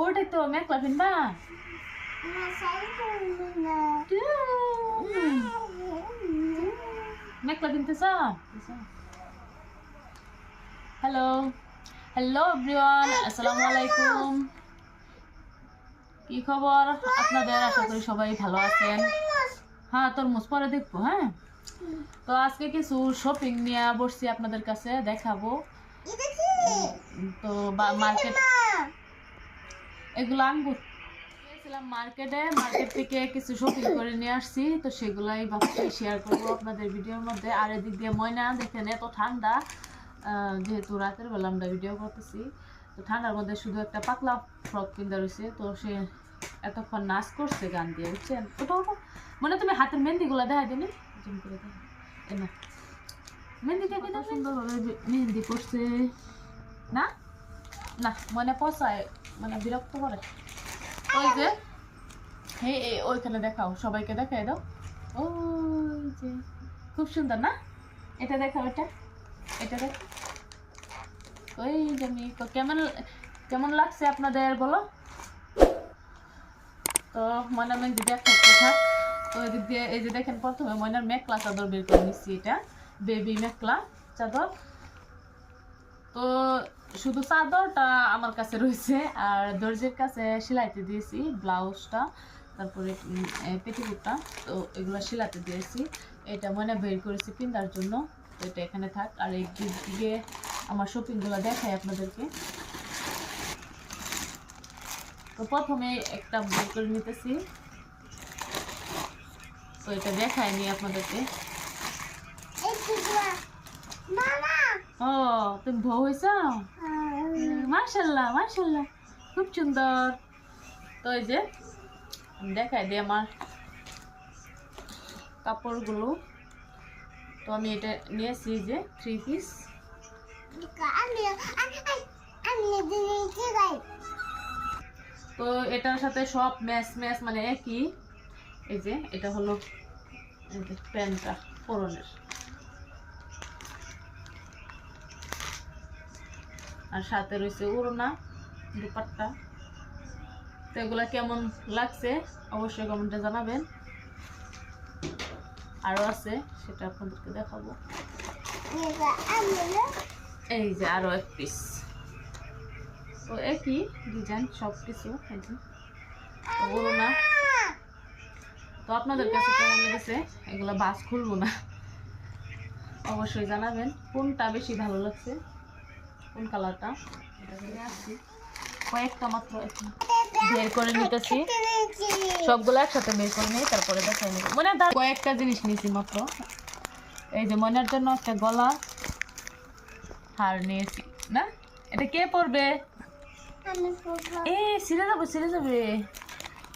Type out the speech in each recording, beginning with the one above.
ওটাই তো মেঘলা পিনবা মেঘলা পিনতেছ হ্যালো হ্যালো এভরিওয়ান আসসালামু আলাইকুম কি খবর? আপনাদের আশা করি সবাই ভালো আছেন। হ্যাঁ তরমুজ পরে দেখব হ্যাঁ? তো আজকে কিছু শপিং নিয়ে বসছি আপনাদের কাছে দেখাবো। তো মার্কেট এগুলো গিয়েছিলাম মার্কেটে মার্কেট থেকে কিছু শপিং করে নিয়ে আসছি তো সেগুলাই ভাবছি শেয়ার করব আপনাদের ভিডিওর মধ্যে। আর এদিক দিয়ে ময়না দেখেন এত ঠান্ডা যেহেতু রাতের বেলা আমরা ভিডিও করতেছি তো ঠান্ডার মধ্যে শুধু একটা পাতলা ফ্রক কিনতে রয়েছে তো সে এতক্ষণ নাচ করছে গান দিয়ে বুঝছেন? ওটা ওটা মানে তুমি হাতের মেহেন্দিগুলো দেখা দিনি? জুম করে দেখা এ না মেহেন্দি সুন্দরভাবে মেহেন্দি করছে। না? না মানে পচায় মানে বিরক্ত করে। ওই যে ওইখানে দেখাও সবাইকে দেখাই দাও। ওই যে খুব সুন্দর না? এটা দেখাও এটা এটা দেখো। ওই যে আমি কেমন কেমন লাগছে আপনাদের বলো? তো ময়না মেঘ দিদি একটা থাক তো এদিক দিয়ে এই যে দেখেন প্রথমে ময়নার মেঘলা চাদর বের করে নিচ্ছি এটা। বেবি মেঘলা চাদর। তো শুধু চাদরটা আমার কাছে রয়েছে, আর দর্জির কাছে সেলাইতে দিয়েছি ব্লাউজটা, তারপরে পেটিকুটটা, তো এগুলো সেলাতে দিয়েছি। এটা মনে বের করেছি পিন্দার জন্য, তো এটা এখানে থাক। আর এই দিক আমার শপিংগুলো দেখাই আপনাদেরকে। তো প্রথমে একটা বের করে নিতেছি। তো এটা দেখায়নি আপনাদেরকে। ও তুমি বউ হয়েছ? মার্শাল্লাহ মার্শাল্লাহ খুব সুন্দর। তো এই যে দেখাই দিই আমার কাপড়গুলো। তো আমি এটা নিয়েছি যে থ্রি পিস তো এটার সাথে সব ম্যাচ ম্যাচ মানে একই। এই যে এটা হলো প্যান্টটা পরনের। আর সাথে রয়েছে উড়না দুপাট্টা। তো এগুলা কেমন লাগছে অবশ্যই কমেন্টে জানাবেন। আরও আছে, সেটা আপনাদেরকে দেখাবো। এই যে আরও এক পিস তো একই ডিজাইন সব কিছু তো তো আপনাদের কাছে কেমন লেগেছে? এগুলো বাস খুলবো না। অবশ্যই জানাবেন, কোনটা বেশি ভালো লাগছে? কোন কালারটা? নিয়ে কয়েকটা মাত্র বের করে নিতেছি। সবগুলো একসাথে বের করে নিই তারপরে দেখাই নেব। মানে কয়েকটা জিনিস নিয়েছি মাত্র। এই যে ময়নার জন্য একটা গলা হার নিয়েছি। না? এটা কে পরবে? এ সিরে যাব সিরে যাবে।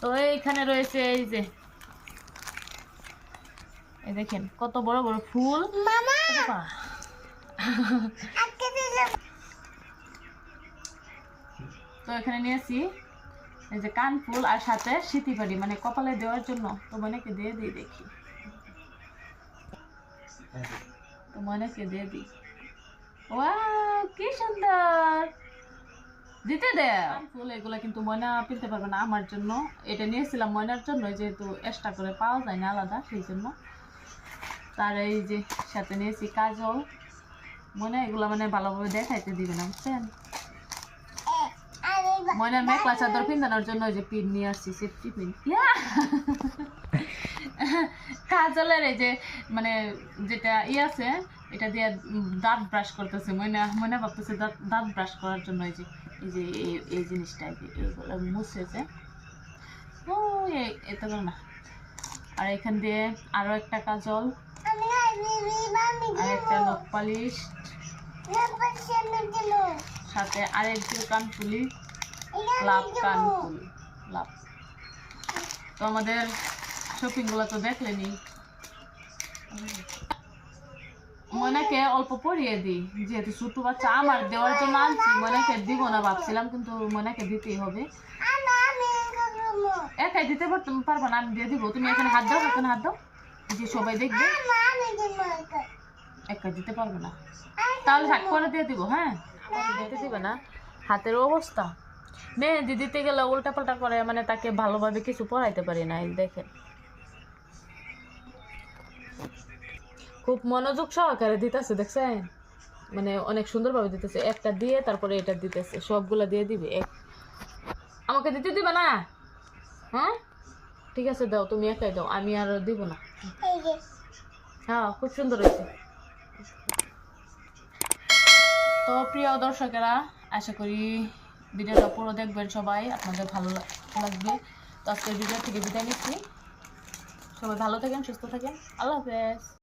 তো এইখানে রয়েছে এই যে এই দেখেন কত বড় বড় ফুল। বাবা। তো এখানে নিয়েছি এই যে কান ফুল আর সাথে সিতিবাড়ি মানে কপালে দেওয়ার জন্য। তো মনেকে দিয়ে দিই দেখি। তো মনেকে দিয়ে দিই। ওয়াও, কি সুন্দর! দিতে দে। ফুল, এগুলো কিন্তু ময়না পিনতে পারবে না আমার জন্য। এটা নিয়েছিলাম ময়নার জন্য যেহেতু এক্সট্রা করে পাওয়া যায় না আলাদা, সেই জন্য। তার এই যে সাথে নিয়েছি কাজল। মনে এগুলো মানে ভালোভাবে দেখাইতে দিবে না, বুঝছেন? ময়নার মেঘলা চাদর পিন্দানোর জন্য যে পিন নিয়ে আসছি সেফটি পিন কাজলের এই যে মানে যেটা ই আছে, এটা দিয়ে দাঁত ব্রাশ করতেছে ময়না। ময়না ভাবতেছে দাঁত দাঁত ব্রাশ করার জন্য এই যে এই যে, এই- জিনিসটা এই যে, এইগুলো মুছেছে। ও এ- এটা তো না। আর এখান দিয়ে আরও একটা কাজল, আর একটা নখ পালিশ, সাথে আরেকটি কানফুলি কানফুল লাভ। তো আমাদের শপিংগুলো তো দেখলেনি। মনেকে অল্প দিই, যেহেতু বাচ্চা আমার দেওয়ার জন্য আনছি মনেকে দিব না ভাবছিলাম, কিন্তু মনেকে দিতেই হবে। একাই দিতে পারব না, আমি দিয়ে দিব। তুমি এখানে হাত দাও, এখানে হাত দাও। যে সবাই দেখবে একা দিতে পারবে না। তাহলে থাক করে দিয়ে দিব হ্যাঁ? দিতে দিবে না। হাতের অবস্থা। মেহেদি দিতে গেলে উল্টাপাল্টা করে মানে তাকে ভালোভাবে কিছু পড়াইতে পারি না দেখেন। খুব মনোযোগ সহকারে দিতেছে, দেখছেন? মানে অনেক সুন্দরভাবে দিতেছে। একটা দিয়ে তারপরে এটা দিতেছে, সবগুলা দিয়ে দিবে আমাকে দিতে দিবে না? হ্যাঁ? ঠিক আছে, দাও, তুমি একাই দাও, আমি আর দিব না। হ্যাঁ খুব সুন্দর হয়েছে। তো প্রিয় দর্শকেরা, আশা করি ভিডিওটা পুরো দেখবেন সবাই, আপনাদের ভালো লাগ- লাগবে। তো আজকের ভিডিও থেকে বিদায় নিচ্ছি। সবাই ভালো থাকেন, সুস্থ থাকেন। আল্লাহ হাফেজ।